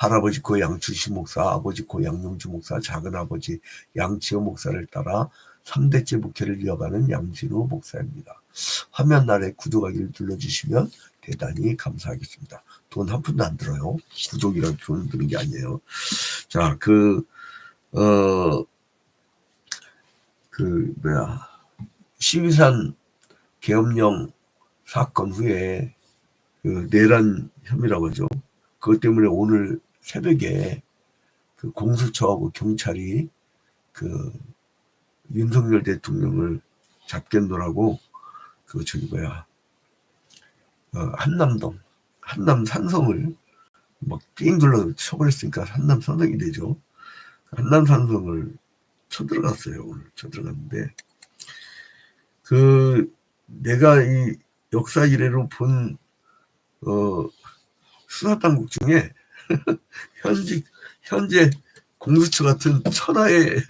할아버지 고 양추시 목사, 아버지 고 양용주 목사, 작은 아버지 양치호 목사를 따라 3대째 목회를 이어가는 양진우 목사입니다. 화면 아래 구독하기를 눌러주시면 대단히 감사하겠습니다. 돈 한 푼도 안 들어요. 구독이랑 돈 드는 게 아니에요. 자, 그, 어, 그, 뭐야, 시위산 계엄령 사건 후에 그 내란 혐의라고 하죠. 그것 때문에 오늘 새벽에 그 공수처하고 경찰이 그 윤석열 대통령을 잡겠노라고 그 저기 뭐야 어, 한남동 한남 산성을 막삥 둘러 쳐버렸으니까 한남 산성이 되죠. 한남 산성을 쳐들어갔어요 오늘 쳐들어갔는데 그 내가 이 역사 이래로 본 어, 수사 당국 중에 현직 현재 공수처 같은 천하의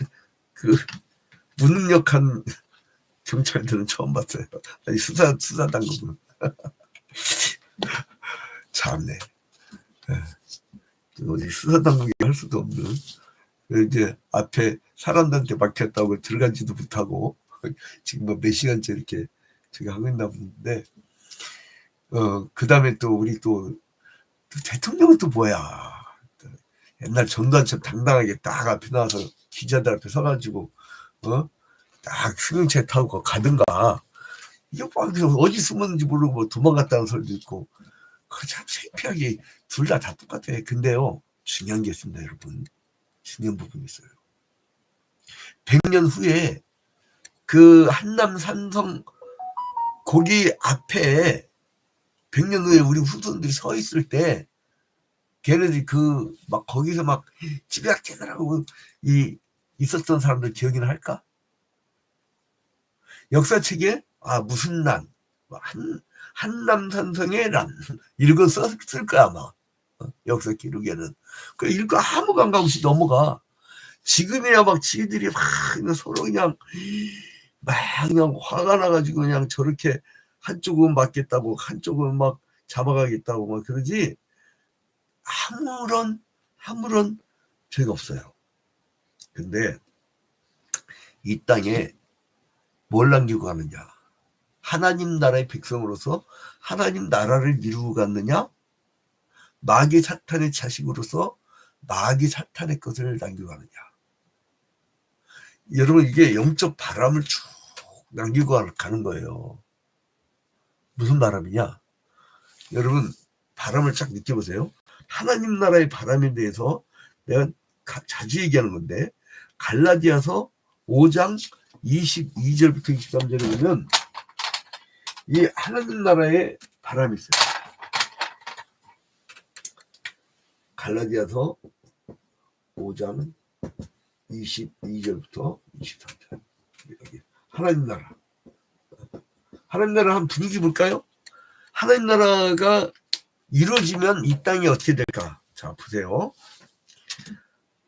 그 무능력한 경찰들은 처음 봤어요. 아니, 수사 수사 당국은 참네. 예. 어디 수사 당국이 할 수도 없는 그 이제 앞에 사람들한테 막혔다고 들어가지도 못하고 지금 뭐 몇 시간째 이렇게 제가 하고 있나 보는데 어 그 다음에 또 우리 또, 또 대통령은 또 뭐야? 옛날 전두환처럼 당당하게 딱 앞에 나와서 기자들 앞에 서가지고 어 딱 승용차 타고 가든가. 이게 뭐 어디 숨었는지 모르고 뭐 도망갔다는 소리도 있고. 그참 창피하게 둘 다 다 똑같아 근데요 중요한 게 있습니다 여러분. 중요한 부분이 있어요. 100년 후에 그 한남 산성 거기 앞에 100년 후에 우리 후손들이 서 있을 때 걔네들이 그 막 거기서 막 집약제들 하고 이 있었던 사람들 기억이나 할까? 역사책에 아 무슨 난? 한, 한남산성의 난. 이런 썼을 거야 아마. 어, 역사 기록에는. 그 읽고 아무 감각 없이 넘어가. 지금이야 막 지들이 막 서로 그냥 막 그냥 화가 나가지고 그냥 저렇게 한쪽은 맞겠다고 한쪽은 막 잡아가겠다고 막 그러지 아무런 아무런 죄가 없어요. 근데 이 땅에 뭘 남기고 가느냐? 하나님 나라의 백성으로서 하나님 나라를 이루고 갔느냐? 마귀 사탄의 자식으로서 마귀 사탄의 것을 남기고 가느냐? 여러분 이게 영적 바람을 쭉 남기고 가는 거예요. 무슨 바람이냐? 여러분 바람을 쫙 느껴보세요. 하나님 나라의 바람에 대해서 내가 자주 얘기하는 건데 갈라디아서 5장 22절부터 23절에 보면 이 하나님 나라의 바람이 있어요. 갈라디아서 5장 22절부터 23절 여기 하나님 나라 하나님 나라 한 분위기 볼까요? 하나님 나라가 이루어지면 이 땅이 어떻게 될까? 자, 보세요.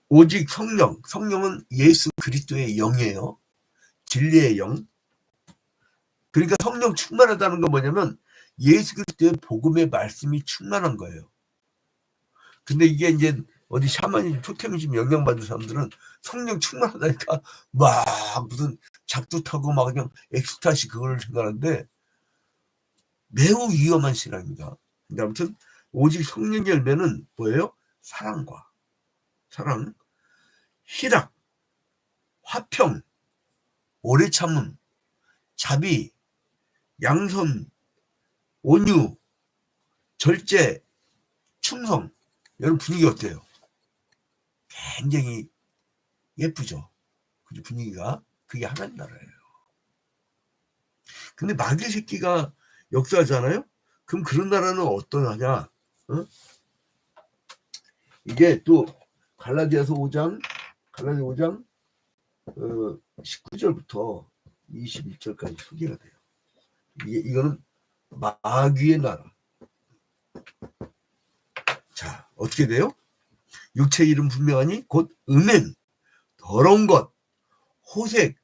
오직 성령, 성령은 예수 그리스도의 영이에요. 진리의 영. 그러니까 성령 충만하다는 건 뭐냐면 예수 그리스도의 복음의 말씀이 충만한 거예요. 근데 이게 이제 어디 샤머니즘, 토테미즘 영향받은 사람들은 성령 충만하다니까 막 무슨 작두 타고 막 그냥 엑스타시 그걸 생각하는데 매우 위험한 신앙입니다. 근데 아무튼 오직 성령 열매는 뭐예요? 사랑과 사랑, 희락, 화평, 오래 참음, 자비, 양선, 온유, 절제, 충성. 여러분 분위기 어때요? 굉장히 예쁘죠. 그 분위기가 그게 하나님 나라예요. 근데 마귀 새끼가 역사하잖아요. 그럼 그런 나라는 어떤 하냐? 어? 이게 또 갈라디아서 5장 갈라디아 5장 어, 19절부터 21절까지 소개가 돼요. 이게 이거는 마귀의 나라. 자, 어떻게 돼요? 육체 이름 분명하니 곧 음행, 더러운 것, 호색,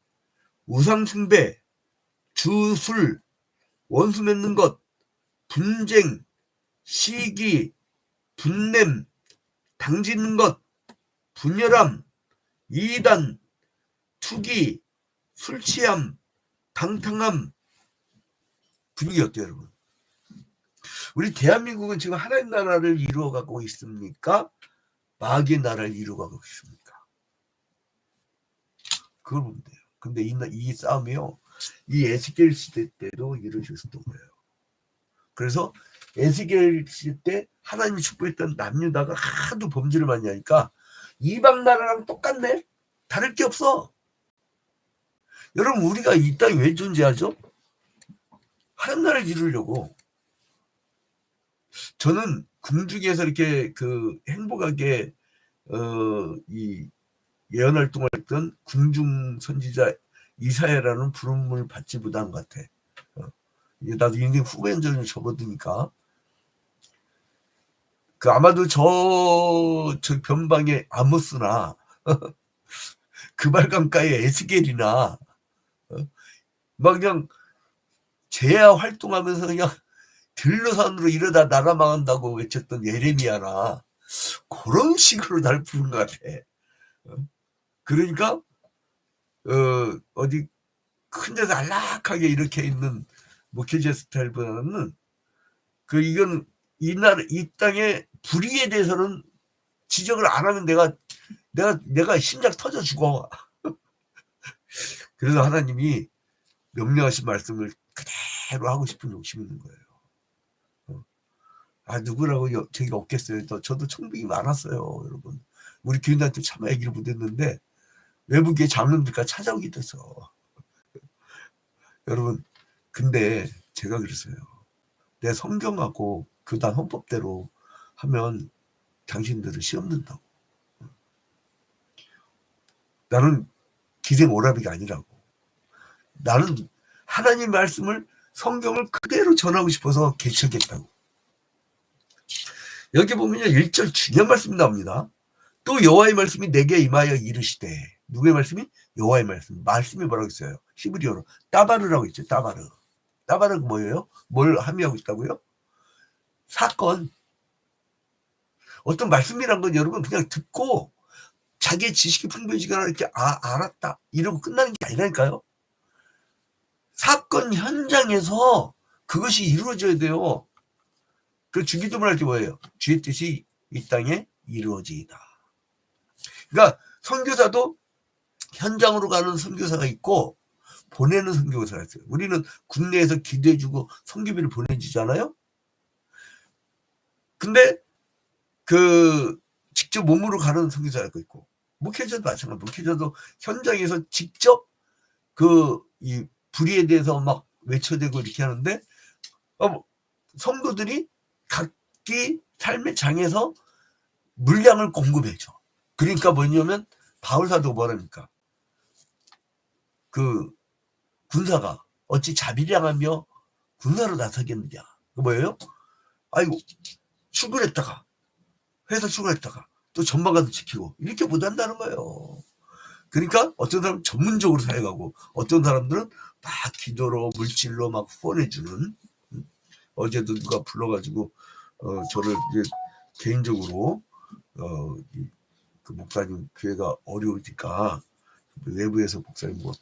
우상숭배, 주술, 원수 맺는 것, 분쟁, 시기, 분냄, 당짓는 것, 분열함, 이단, 투기, 술 취함, 방탕함 분위기 어때요, 여러분? 우리 대한민국은 지금 하나님 나라를 이루어가고 있습니까? 마귀의 나라를 이루어가고 있습니까? 그걸 보면 돼요. 근데 이, 이 싸움이요, 이 에스겔 시대 때도 이루어졌던 거예요. 그래서 에스겔 시대 때 하나님이 축복했던 남유다가 하도 범죄를 많이 하니까 이방 나라랑 똑같네? 다를 게 없어. 여러분 우리가 이 땅에 왜 존재하죠? 하나님 나라를 이루려고. 저는 궁중에서 이렇게 그 행복하게 어 이 예언 활동을 했던 궁중 선지자 이사야라는 부름을 받지 못한 것 같아. 어. 나도 인생 후배전을 접어드니까 그 아마도 저, 저 변방에 아모스나 그발강가에 에스겔이나 어? 막 그냥 제야 활동하면서 그냥 들러산으로 이러다 나라 망한다고 외쳤던 예레미야나 그런 식으로 날 부른 것 같아. 어? 그러니까 어 어디 큰 데서 안락하게 이렇게 있는 목회자 스타일보다는 그 이건 이 나라 이 땅의 불의에 대해서는 지적을 안 하면 내가 내가 내가 심장 터져 죽어. 그래서 하나님이 명령하신 말씀을 그대로 하고 싶은 욕심이 있는 거예요. 어. 아 누구라고 여, 저기 없겠어요. 저, 저도 청빙이 많았어요, 여러분. 우리 교인한테 차마 얘기를 못했는데 외국의 장로들까 찾아오게 돼서 여러분 근데 제가 그랬어요. 내 성경하고 그다음 헌법대로 하면 당신들은 시험 든다고. 나는 기생 오라비가 아니라고. 나는 하나님 말씀을 성경을 그대로 전하고 싶어서 개척했다고. 여기 보면요. 1절 중요한 말씀이 나옵니다. 또 여호와의 말씀이 내게 임하여 이르시되 누구의 말씀이? 여호와의 말씀. 말씀이 뭐라고 있어요? 히브리어로 따바르라고 있죠. 따바르. 따바르가 뭐예요? 뭘 함의하고 있다고요? 사건. 어떤 말씀이란 건 여러분 그냥 듣고 자기의 지식이 풍부해지거나 이렇게 아, 알았다. 이러고 끝나는 게 아니라니까요. 사건 현장에서 그것이 이루어져야 돼요. 그 주기도문 할때 뭐예요? 주의 뜻이 이 땅에 이루어지이다. 그러니까 선교사도 현장으로 가는 선교사가 있고 보내는 선교사가 있어요. 우리는 국내에서 기도해주고 선교비를 보내주잖아요. 근데 그 직접 몸으로 가는 선교사가 있고 목회자도 마찬가지. 목회자도 현장에서 직접 그 이 불의에 대해서 막 외쳐대고 이렇게 하는데 어, 성도들이 각기 삶의 장에서 물량을 공급해줘. 그러니까 뭐냐면 바울사도 뭐랍니까? 그 군사가 어찌 자비량하며 군사로 나서겠느냐. 그 뭐예요? 아이고 출근했다가 회사 출근했다가 또 전망가도 지키고 이렇게 못한다는 거예요. 그러니까 어떤 사람은 전문적으로 사역하고 어떤 사람들은 막 기도로 물질로 막 후원해주는 음. 어제도 누가 불러가지고 어, 저를 이제 개인적으로 어, 그 목사님 교회가 어려우니까 외부에서 목사님 뭐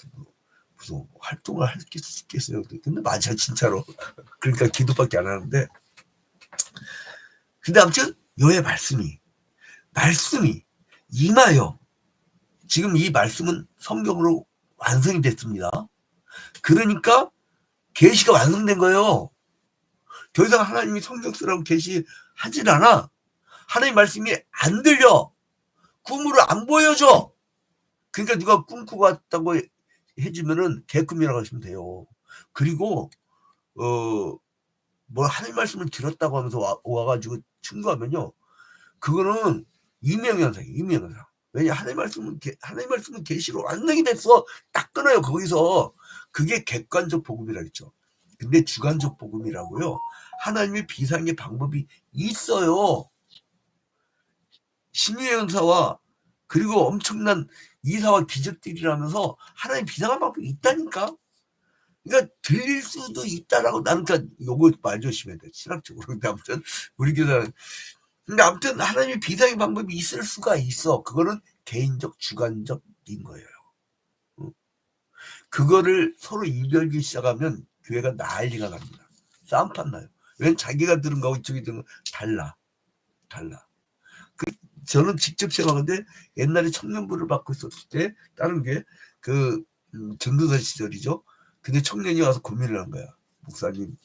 무슨 활동을 할수 있겠어요. 근데 맞아 진짜로. 그러니까 기도밖에 안 하는데. 근데 아무튼 여의 말씀이 말씀이 임하여 지금 이 말씀은 성경으로 완성이 됐습니다. 그러니까 계시가 완성된 거예요. 더 이상 하나님이 성경 쓰라고 계시하질 않아. 하나님 말씀이 안 들려. 꿈으로 안 보여줘. 그러니까 누가 꿈꾸고 왔다고 해주면은 개꿈이라고 하시면 돼요. 그리고 어 뭐 하나님 말씀을 들었다고 하면서 와, 와가지고 충고하면요. 그거는 이명현상, 이명현상. 왜냐 하나님 말씀은 하나님 말씀은 계시로 완성이 됐어. 딱 끊어요 거기서. 그게 객관적 복음이라 했죠. 근데 주관적 복음이라고요. 하나님의 비상의 방법이 있어요. 신유의 연사와 그리고 엄청난 이사와 기적들이라면서 하나님 비상한 방법이 있다니까. 그러니까 들릴 수도 있다라고 나는 그러니까 요거 말 조심해야 돼. 신학적으로. 근데 아무튼 우리 교회는 근데 아무튼 하나님의 비상의 방법이 있을 수가 있어. 그거는 개인적 주관적인 거예요. 응? 그거를 서로 이별기 시작하면 교회가 난리가 납니다. 싸움판 나요. 왜냐면 자기가 들은 거하고 이쪽이 들은 거 달라. 달라. 그 저는 직접 생각하는데 옛날에 청년부를 받고 있었을 때 다른 게그 음, 전도사 시절이죠. 근데 청년이 와서 고민을 한 거야. 목사님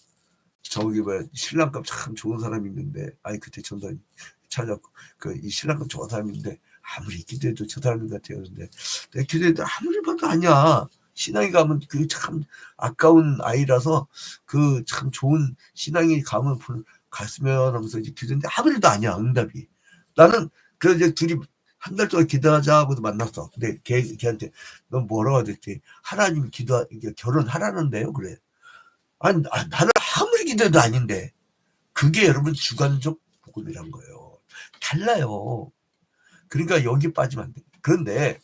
저기 뭐 신랑감 참 좋은 사람이 있는데 아니 그때 전도사님 찾아고 그 이 신랑감 좋은 사람이 있는데 아무리 기도해도 저 사람 같아요. 근데 내 기도해도 아무리 봐도 아니야. 신앙이 가면 그 참 아까운 아이라서 그 참 좋은 신앙이 가면 볼- 갔으면 하면서 이제 기도했는데 아무리도 아니야 응답이. 나는 그 이제 둘이 한 달 동안 기도하자 하고도 만났어. 근데 걔, 걔한테 넌 뭐라고 하랬지? 하나님 기도 결혼하라는데요, 그래. 아니 아, 나는 아무리 기도해도 아닌데 그게 여러분 주관적 복음이란 거예요. 달라요. 그러니까 여기 빠지면 안 돼. 그런데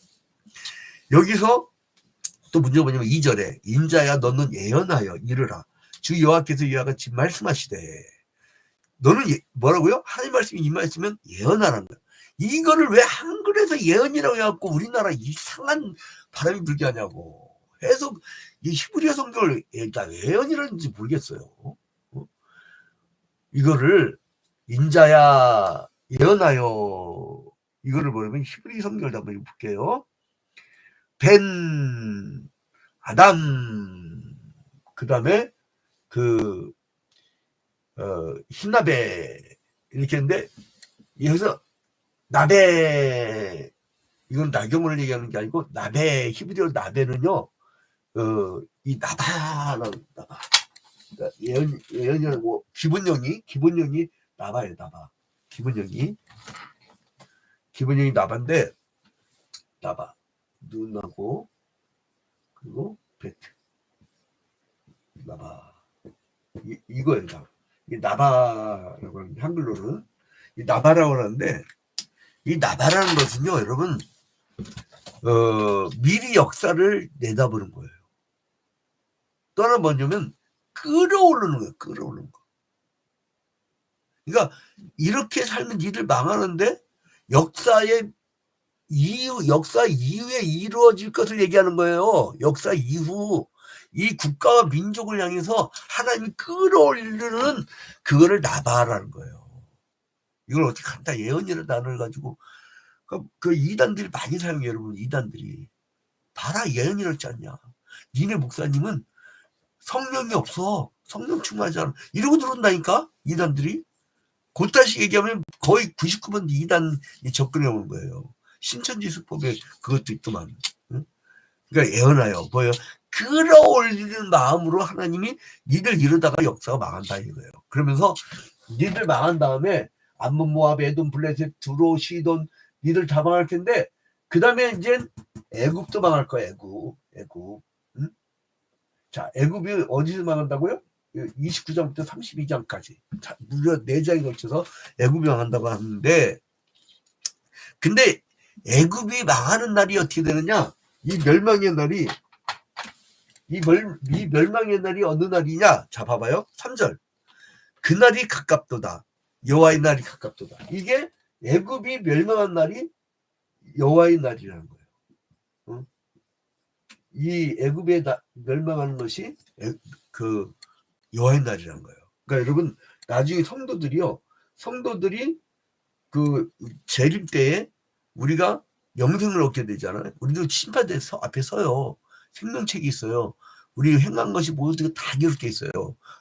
여기서 또 문제가 뭐냐면 2절에 인자야 너는 예언하여 이르라 주 여호와께서 같이 말씀하시되 너는 예- 뭐라고요? 하나님 말씀이 임하였으면 예언하라는 거야. 이거를 왜 한글에서 예언이라고 해갖고 우리나라 이상한 바람이 불게 하냐고. 해석, 이 히브리어 성경을 일단 예언이라는지 모르겠어요. 어? 이거를 인자야 예언하여 이거를 보려면 히브리 성경을 한번 볼게요. 벤 아담 그 다음에 그 어, 흰나베 이렇게 했는데 여기서 나베 이건 나경원을 얘기하는 게 아니고 나베 히브리어 나베는요 어, 이 나바라는 나바. 그러니까 예언 예언이라고 기본형이 기본형이 나바예요 나바. 기본형이. 기본형이 나바인데 나바. 눈하고 그리고 베트. 나바. 이, 이거예요 나바. 이 나바라고 하는 게 한글로는. 이 나바라고 하는데 이 나바라는 것은요 여러분 어, 미리 역사를 내다보는 거예요 또 하나 뭐냐면 끌어오르는 거예요 끌어오르는 거 그러니까 이렇게 살면 니들 망하는데 역사의 이후 역사 이후에 이루어질 것을 얘기하는 거예요. 역사 이후 이 국가와 민족을 향해서 하나님이 끌어올리는 그거를 나바라는 거예요. 이걸 어떻게 간다 예언이라는 단어를 가지고 그, 그 이단들이 많이 사용해요, 여러분. 이단들이 봐라 예언이라 했지 않냐. 니네 목사님은 성령이 없어. 성령 충만하지 않아. 이러고 들어온다니까 이단들이. 곧다시 얘기하면 거의 99번 이단이 접근해 오는 거예요. 신천지 수법에 그것도 있더만. 응? 그러니까 예언하여 뭐예요? 끌어올리는 마음으로 하나님이 니들 이러다가 역사가 망한다 이거예요. 그러면서 니들 망한 다음에 암몬 모압 에돔 블레셋 두로 시돈 니들 다 망할 텐데 그 다음에 이제 애굽도 망할 거야 애굽 애굽. 응? 자 애굽이 어디서 망한다고요? 29장부터 32장까지 무려 4장에 걸쳐서 애굽이 망한다고 하는데 근데 애굽이 망하는 날이 어떻게 되느냐? 이 멸망의 날이 이, 멸, 이 멸망의 날이 어느 날이냐? 자 봐봐요. 3절. 그날이 가깝도다. 여호와의 날이 가깝도다. 이게 애굽이 멸망한 날이 여호와의 날이라는 거예요. 어? 이 애굽에 나- 멸망하는 것이 애- 그 여호와의 날이라는 거예요. 그러니까 여러분 나중에 성도들이요. 성도들이 그 재림 때에 우리가 영생을 얻게 되잖아요. 우리도 심판대 서 앞에 서요. 생명책이 있어요. 우리 행한 것이 모두 다 기록돼 있어요.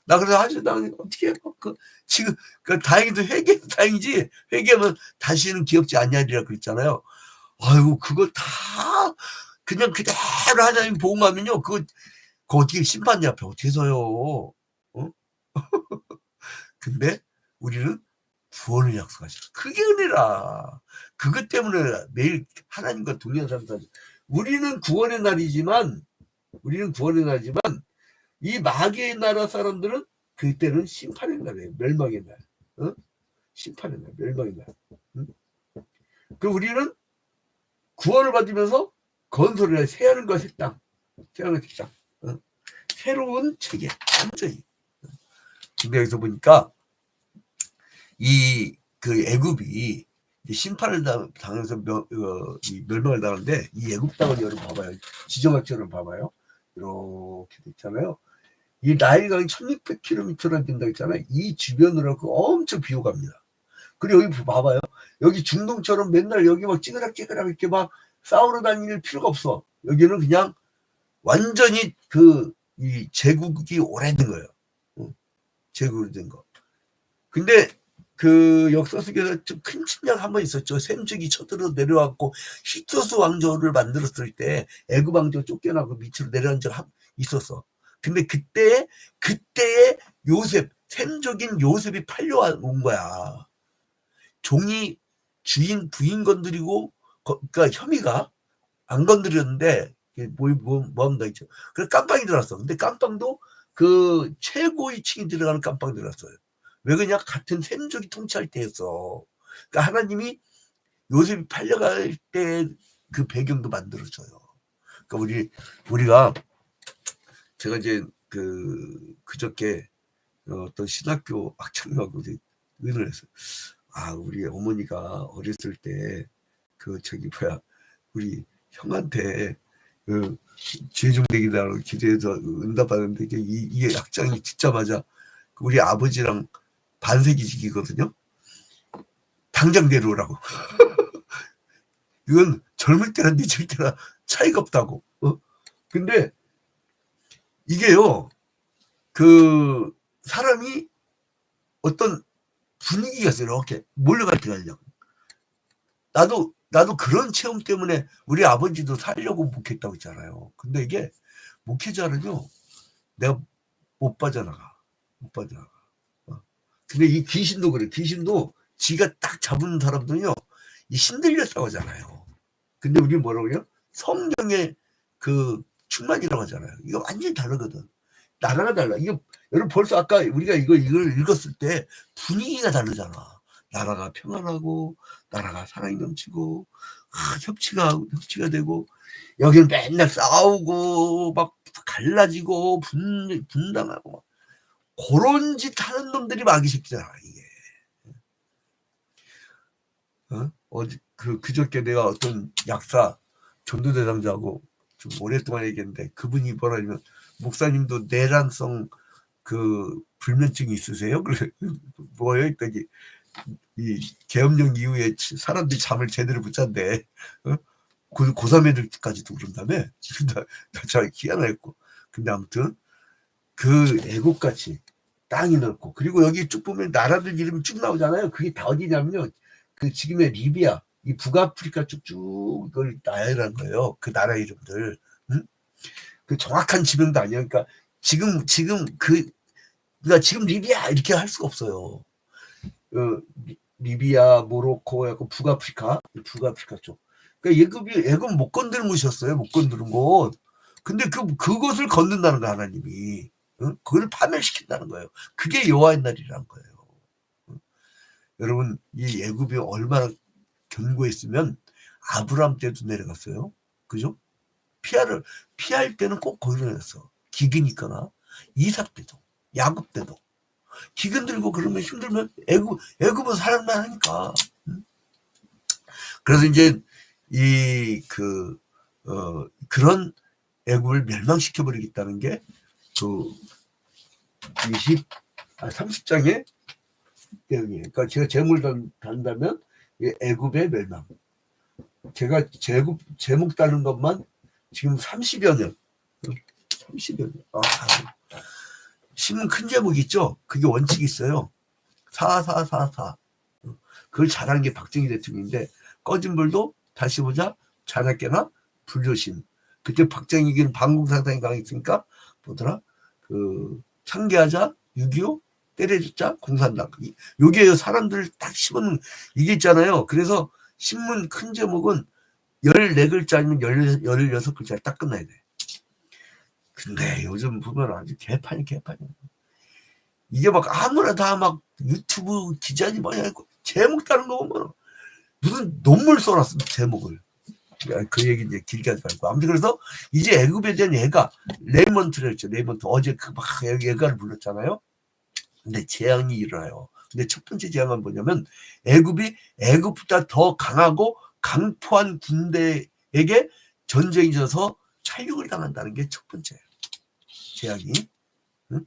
나 그래서 하지 나 어떻게 해? 그 지금 그 다행히도 회개 다행이지 회개하면 다시는 기억지 아니하리라 그랬잖아요. 아이고 그거 다 그냥 그대로 하나님 보응하면요. 그거 그 어떻게 심판대 앞에 어떻게 서요? 어? 근데 우리는 구원을 약속하셨어. 그게 은혜라. 그것 때문에 매일 하나님과 동행하는 사람들. 우리는 구원의 날이지만, 우리는 구원의 날이지만, 이 마귀의 나라 사람들은 그때는 심판의 날이에요. 멸망의 날. 어? 심판의 날, 멸망의 날. 응? 그 우리는 구원을 받으면서 건설을 해. 새하는 것의 땅. 새하는 것의 땅. 어? 새로운 체계. 완전히. 근데 여기서 보니까 이 그 애굽이 심판을 당- 당해서 멸, 어, 이 멸망을 당하는데 이 애굽 땅을 여러분 봐봐요. 지정학적으로 봐봐요. 이렇게 돼 있잖아요. 이 나일강이 1600km나 된다고 했잖아요. 이 주변으로 그 엄청 비호갑니다. 그리고 여기 봐봐요. 여기 중동처럼 맨날 여기 막 찌그락찌그락 이렇게 막 싸우러 다닐 필요가 없어. 여기는 그냥 완전히 그 이 제국이 오래된 거예요. 응. 제국이 된 거. 근데 그 역사 속에서 좀 큰 침략 한 번 있었죠. 샘족이 쳐들어 내려왔고 히토스 왕조를 만들었을 때 애굽 왕조 쫓겨나고 밑으로 내려온 적 한- 있었어. 근데 그때 그때의 요셉 샘족인 요셉이 팔려온 거야. 종이 주인 부인 건드리고 거- 그러니까 혐의가 안 건드렸는데 뭐, 뭐, 뭐 합니다 있죠. 그래서 깜빵이 들어왔어. 근데 깜빵도 그 최고위 층이 들어가는 깜빵 들어갔어요. 왜 그냥 같은 샘족이 통치할 때였어. 그러니까 하나님이 요셉이 팔려갈 때 그 배경도 만들어줘요. 그러니까 우리 우리가 제가 이제 그 그저께 어떤 신학교 학창하고 의논을 했어요. 아 우리 어머니가 어렸을 때 그 저기 뭐야 우리 형한테 그 죄종되기다라고 기도해서 이, 이게 약장이 듣자마자 우리 아버지랑 반세기직이거든요. 당장 내려오라고. 이건 젊을 때랑 늦을 때랑 차이가 없다고. 어? 근데 이게요, 그 사람이 어떤 분위기가 있어요. 이렇게 몰려갈 때가 있냐. 나도 나도 그런 체험 때문에 우리 아버지도 살려고 목했다고 했잖아요. 근데 이게 목회자는요, 내가 못 빠져나가. 못 빠져나가. 어. 근데 이 귀신도 그래. 귀신도 지가 딱 잡은 사람들은요, 이 신들렸다고 하잖아요. 근데 우리 뭐라고 해요? 성령의 그 충만이라고 하잖아요. 이거 완전히 다르거든. 나라가 달라. 이거 여러분 벌써 아까 우리가 이거 이걸 읽었을 때 분위기가 다르잖아. 나라가 평안하고 나라가 사랑이 넘치고 아, 협치가 협치가 되고 여기는 맨날 싸우고 막 갈라지고 분 분당하고 막 그런 짓 하는 놈들이 마귀 새끼잖아 이게. 어? 어제 그 그저께 내가 어떤 약사 전도대장자하고 좀 오랫동안 얘기했는데 그분이 뭐라냐면 목사님도 내란성 그 불면증이 있으세요? 그래 뭐예요? 그러니까 이 계엄령 이후에 사람들이 잠을 제대로 못 잔대. 어? 고, 고3 애들까지도 그런다며. 나참 희한했고. 근데 아무튼 그 애국같이 땅이 넓고 그리고 여기 쭉 보면 나라들 이름이 쭉 나오잖아요. 그게 다 어디냐면요. 그 지금의 리비아, 이 북아프리카 쭉쭉 이걸 나열한 거예요. 그 나라 이름들. 응? 그 정확한 지명도 아니야. 그러니까 지금 지금 그 그러니까 지금 리비아 이렇게 할 수가 없어요. 어, 리- 리비아, 모로코, 약간 북아프리카, 북아프리카 쪽. 그러니까 예급이 예급 못 건드는 곳이었어요. 못 건드는 곳. 근데 그 그것을 건든다는 거 하나님이. 응? 그걸 파멸시킨다는 거예요. 그게 여호와의 날이라는 거예요. 응? 여러분 이 예굽이 얼마나 견고했으면 아브람 때도 내려갔어요. 그죠? 피하를 피할 때는 꼭 거기로 내렸어. 기근 있거나 이삭 때도 야곱 때도 기근 들고 그러면 힘들면 애굽 애굽은 사람만 하니까. 응? 그래서 이제 이그 어, 그런 애굽을 멸망시켜 버리겠다는 게 그 20, 아, 30장의 내용이에요. 그러니까 제가 제목을 단, 단다면 이 애굽의 멸망. 제가 제국 제목 다는 것만 지금 30여 년, 30여 년. 아, 신문 큰 제목 있죠? 그게 원칙이 있어요. 4444. 그걸 잘한 게 박정희 대통령인데 꺼진 불도 다시 보자 자나깨나 불조심. 그때 박정희는 방공상당히 강했으니까 뭐더라? 그 상계하자 6.25 때려주자 공산당. 이- 요게 사람들 딱 심은 이게 있잖아요. 그래서 신문 큰 제목은 14글자 아니면 16글자 딱 끝나야 돼. 근데 요즘 보면 아주 개판이 개판이. 이게 막 아무나 다 막 유튜브 기자니 뭐냐 제목 다는 거 보면 무슨 논문 써놨어 제목을. 야, 그 얘기 이제 길게 하지 말고 아무튼 그래서 이제 애굽에 대한 예가 레이먼트를 했죠 레이먼트 어제 그막 예가를 불렀잖아요 근데 재앙이 일어나요 근데 첫 번째 제안은 뭐냐면 애굽이 애굽보다 더 강하고 강포한 군대에게 전쟁이 져서 착륙을 당한다는 게 첫 번째. 응?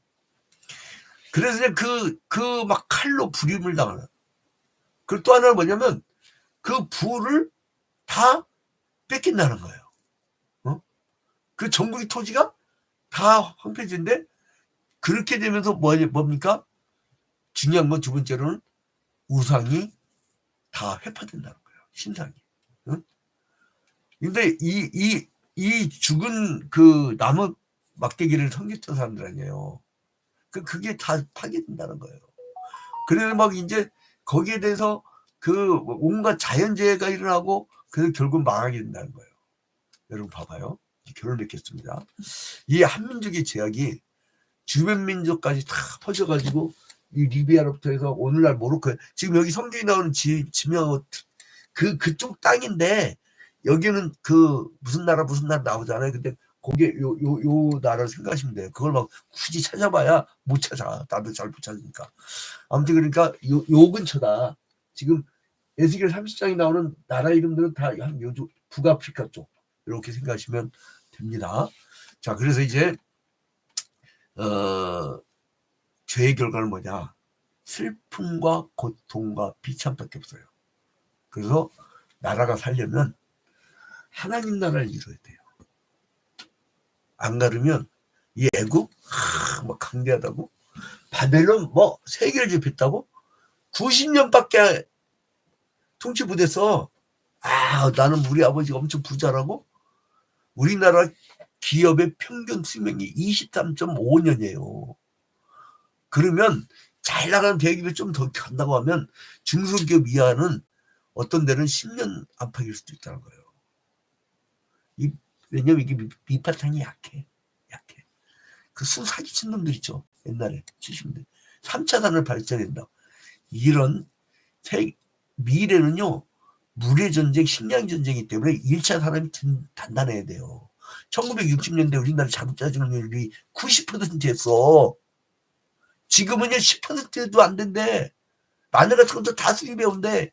그래서 그, 그 막 칼로 불임을 당하는. 그리고 또 하나는 뭐냐면 그 부를 다 뺏긴다는 거예요. 어? 그 전국의 토지가 다 황폐지인데 그렇게 되면서 뭐, 뭡니까? 중요한 건 두 번째로는 우상이 다 회파된다는 거예요. 신상이. 응? 근데 이, 이, 이 죽은 그 나무 막대기를 섬겼던 사람들 아니에요. 그, 그게 다 파괴된다는 거예요. 그래서 막 이제 거기에 대해서 그 온갖 자연재해가 일어나고 그래서 결국 망하게 된다는 거예요. 여러분 봐봐요. 결론 맺겠습니다. 이 한민족의 제약이 주변 민족까지 다 퍼져가지고 이 리비아로부터 해서 오늘날 모로코 지금 여기 성경이 나오는 지, 지명 그 그쪽 땅인데 여기는 그 무슨 나라 무슨 나라 나오잖아요. 근데 거기에 요, 요, 요 나라를 생각하시면 돼요. 그걸 막 굳이 찾아봐야 못 찾아. 나도 잘 못 찾으니까. 아무튼 그러니까 요, 요 근처다. 지금 에스겔 30장이 나오는 나라 이름들은 다 한 요쪽 북아프리카 쪽 이렇게 생각하시면 됩니다. 자, 그래서 이제 어 죄의 결과는 뭐냐? 슬픔과 고통과 비참밖에 없어요. 그래서 나라가 살려면 하나님 나라를 이루어야 돼요. 안 가르면 이 애국 하, 뭐 강대하다고 바벨론 뭐 세계를 접했다고 90년밖에 통치 못해서 아 나는 우리 아버지가 엄청 부자라고 우리나라 기업의 평균 수명이 23.5년이에요. 그러면 잘 나가는 대기업이 좀 더 간다고 하면 중소기업 이하는 어떤 데는 10년 안팎일 수도 있다는 거예요. 이, 왜냐면 이게 밑, 밑바탕이 약해. 약해. 그 수 사기친 놈들 있죠. 옛날에 70년대. 3차 산을 발전한다. 이런 세, 미래는요. 물의 전쟁, 식량 전쟁이기 때문에 1차 산업이 든, 단단해야 돼요. 1960년대 우리나라 자동차 증률이 90%였어. 지금은요 10%도 안 된대. 마늘 같은 것도 다 수입해 온대.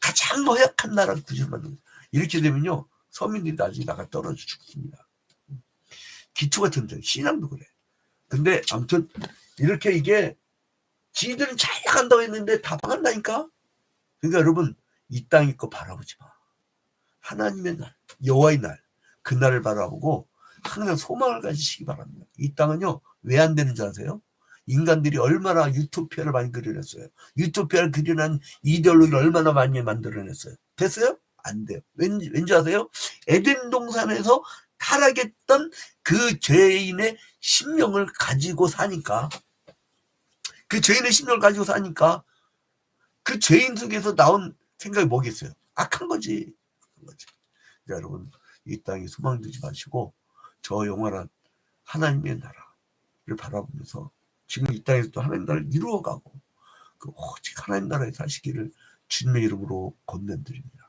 가장 허약한 나라 구조를 만든 이렇게 되면요 서민들이 나중에 나가 떨어져 죽습니다. 기초가 된다. 신앙도 그래. 근데 아무튼 이렇게 이게 지들은 잘 나간다고 했는데 다 망한다니까. 그러니까 여러분 이땅 있고 바라보지 마. 하나님의 날, 여호와의 날, 그날을 바라보고 항상 소망을 가지시기 바랍니다. 이 땅은요 왜 안 되는 줄 아세요? 인간들이 얼마나 유토피아를 많이 그려냈어요. 유토피아를 그려낸 이데올로기를 얼마나 많이 만들어냈어요. 됐어요? 안 돼요. 왠지, 왠지 아세요? 에덴 동산에서 타락했던 그 죄인의 심령을 가지고 사니까 그 죄인의 심령을 가지고 사니까 그 죄인 속에서 나온 생각이 뭐겠어요? 악한 거지. 악한 거지. 자, 여러분 이 땅에 소망 두지 마시고 저 영원한 하나님의 나라를 바라보면서 지금 이 땅에서도 하나님 나라를 이루어가고 그 오직 하나님 나라에 사시기를 주님의 이름으로 건넨드립니다.